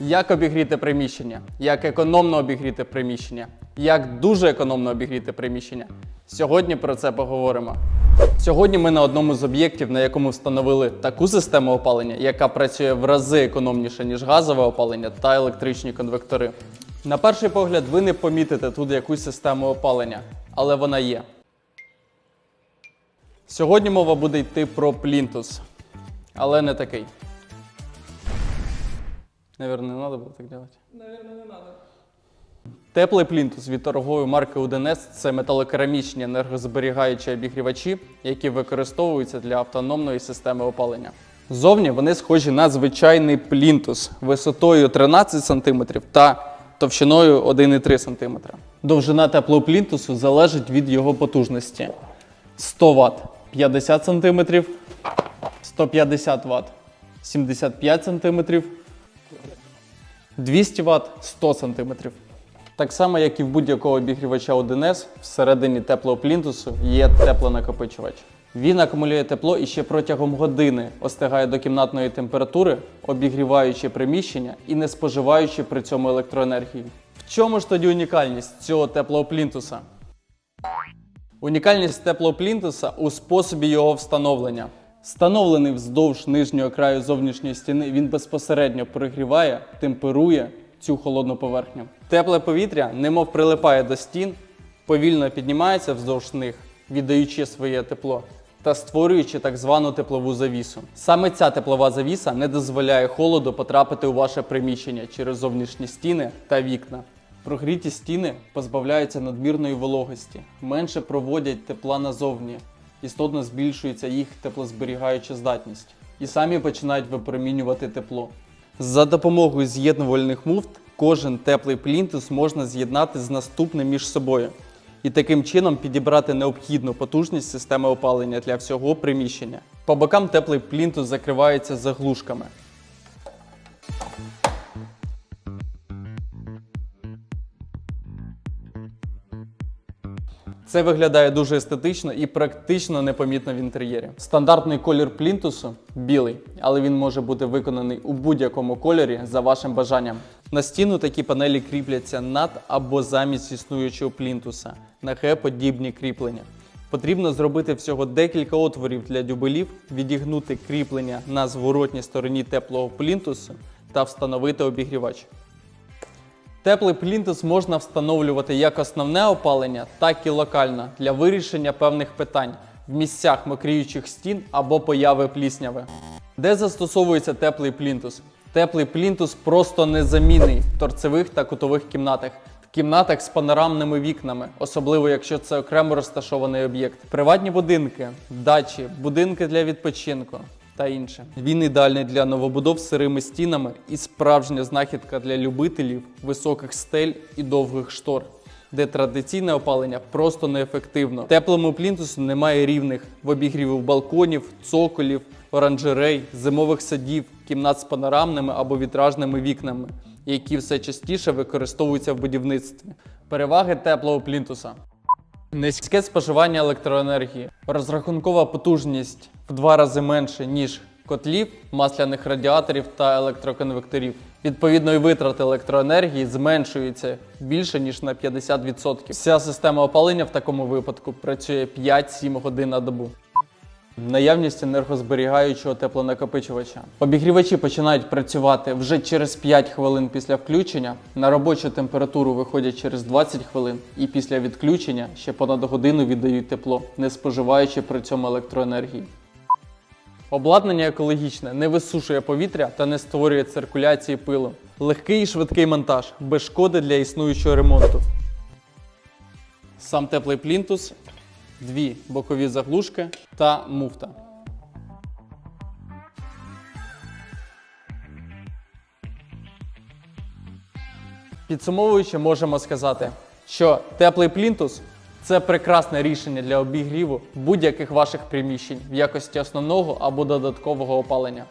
Як обігріти приміщення, як економно обігріти приміщення, як дуже економно обігріти приміщення. Сьогодні про це поговоримо. Сьогодні ми на одному з об'єктів, на якому встановили таку систему опалення, яка працює в рази економніше, ніж газове опалення та електричні конвектори. На перший погляд, ви не помітите тут якусь систему опалення, але вона є. Сьогодні мова буде йти про плінтус, але не такий. Наверное, не треба було так робити. Наверное, не надо. Теплий плінтус від торгової марки UDNS – це металокерамічні енергозберігаючі обігрівачі, які використовуються для автономної системи опалення. Зовні вони схожі на звичайний плінтус висотою 13 см та товщиною 1,3 см. Довжина теплого плінтусу залежить від його потужності: 100 Вт 50 см, 150 Вт 75 см, 200 Вт 100 см. Так само, як і в будь-якого обігрівача 1С, всередині теплого плінтусу є теплонакопичувач. Він акумулює тепло і ще протягом години остигає до кімнатної температури, обігріваючи приміщення і не споживаючи при цьому електроенергії. В чому ж тоді унікальність цього теплого плінтуса? Унікальність теплого плінтуса у способі його встановлення. Встановлений вздовж нижнього краю зовнішньої стіни, він безпосередньо прогріває, темперує цю холодну поверхню. Тепле повітря, немов прилипає до стін, повільно піднімається вздовж них, віддаючи своє тепло та створюючи так звану теплову завісу. Саме ця теплова завіса не дозволяє холоду потрапити у ваше приміщення через зовнішні стіни та вікна. Прогріті стіни позбавляються надмірної вологості, менше проводять тепла назовні, істотно збільшується їх теплозберігаюча здатність і самі починають випромінювати тепло. За допомогою з'єднувальних муфт кожен теплий плінтус можна з'єднати з наступним між собою і таким чином підібрати необхідну потужність системи опалення для всього приміщення. По бокам теплий плінтус закривається заглушками. Це виглядає дуже естетично і практично непомітно в інтер'єрі. Стандартний колір плінтусу білий, але він може бути виконаний у будь-якому кольорі за вашим бажанням. На стіну такі панелі кріпляться над або замість існуючого плінтуса на Г-подібні кріплення. Потрібно зробити всього декілька отворів для дюбелів, відігнути кріплення на зворотній стороні теплого плінтусу та встановити обігрівач. Теплий плінтус можна встановлювати як основне опалення, так і локально для вирішення певних питань в місцях мокріючих стін або появи плісняви. Де застосовується теплий плінтус? Теплий плінтус просто незамінний в торцевих та кутових кімнатах. В кімнатах з панорамними вікнами, особливо якщо це окремо розташований об'єкт, приватні будинки, дачі, будинки для відпочинку та інше. Він ідеальний для новобудов з сирими стінами і справжня знахідка для любителів високих стель і довгих штор. Де традиційне опалення просто неефективно. Теплому плінтусу немає рівних в обігрівів балконів, цоколів, оранжерей, зимових садів, кімнат з панорамними або вітражними вікнами, які все частіше використовуються в будівництві. Переваги теплого плінтуса. Низьке споживання електроенергії, розрахункова потужність в два рази менше, ніж котлів, масляних радіаторів та електроконвекторів. Відповідно, і витрати електроенергії зменшуються більше ніж на 50%. Вся система опалення в такому випадку працює 5-7 годин на добу. Наявність енергозберігаючого теплонакопичувача. Обігрівачі починають працювати вже через 5 хвилин після включення. На робочу температуру виходять через 20 хвилин, і після відключення ще понад годину віддають тепло, не споживаючи при цьому електроенергії. Обладнання екологічне, не висушує повітря та не створює циркуляції пилу. Легкий і швидкий монтаж, без шкоди для існуючого ремонту. Сам теплий плінтус, дві бокові заглушки та муфта. Підсумовуючи, можемо сказати, що теплий плінтус це прекрасне рішення для обігріву будь-яких ваших приміщень в якості основного або додаткового опалення.